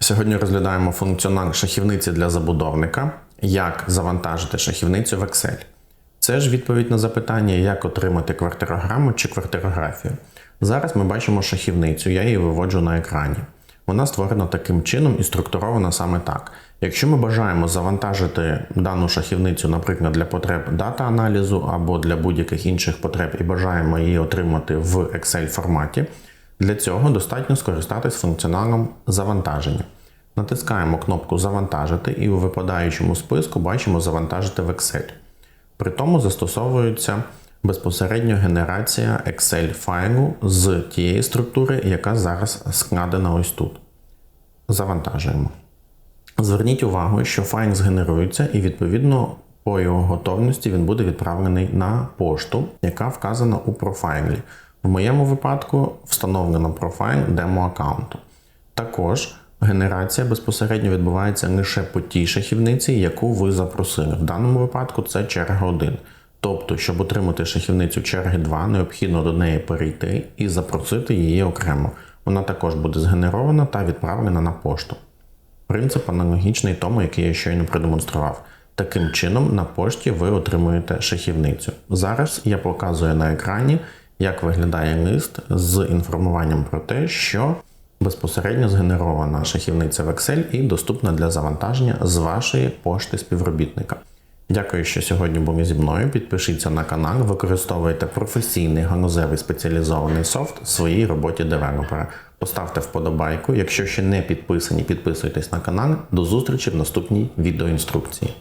Сьогодні розглядаємо функціонал шахівниці для забудовника, як завантажити шахівницю в Excel. Це ж відповідь на запитання, як отримати квартирограму чи квартирографію. Зараз ми бачимо шахівницю, я її виводжу на екрані. Вона створена таким чином і структурована саме так. Якщо ми бажаємо завантажити дану шахівницю, наприклад, для потреб дата-аналізу або для будь-яких інших потреб і бажаємо її отримати в Excel форматі, для цього достатньо скористатись функціоналом завантаження. Натискаємо кнопку Завантажити і у випадаючому списку бачимо Завантажити в Excel. При тому застосовується безпосередньо генерація Excel файлу з тієї структури, яка зараз складена ось тут. Завантажуємо. Зверніть увагу, що файл згенерується і відповідно по його готовності він буде відправлений на пошту, яка вказана у профайлі. В моєму випадку встановлено профайл демо-аккаунту. Також генерація безпосередньо відбувається лише по тій шахівниці, яку ви запросили. В даному випадку це черга 1. Тобто, щоб отримати шахівницю черги 2, необхідно до неї перейти і запросити її окремо. Вона також буде згенерована та відправлена на пошту. Принцип аналогічний тому, який я щойно продемонстрував. Таким чином, на пошті ви отримуєте шахівницю. Зараз я показую на екрані, як виглядає лист з інформуванням про те, що безпосередньо згенерована шахівниця в Excel і доступна для завантаження з вашої пошти співробітника. Дякую, що сьогодні були зі мною. Підпишіться на канал, використовуйте професійний ганузевий спеціалізований софт в своїй роботі девелопера. Поставте вподобайку. Якщо ще не підписані, підписуйтесь на канал. До зустрічі в наступній відеоінструкції.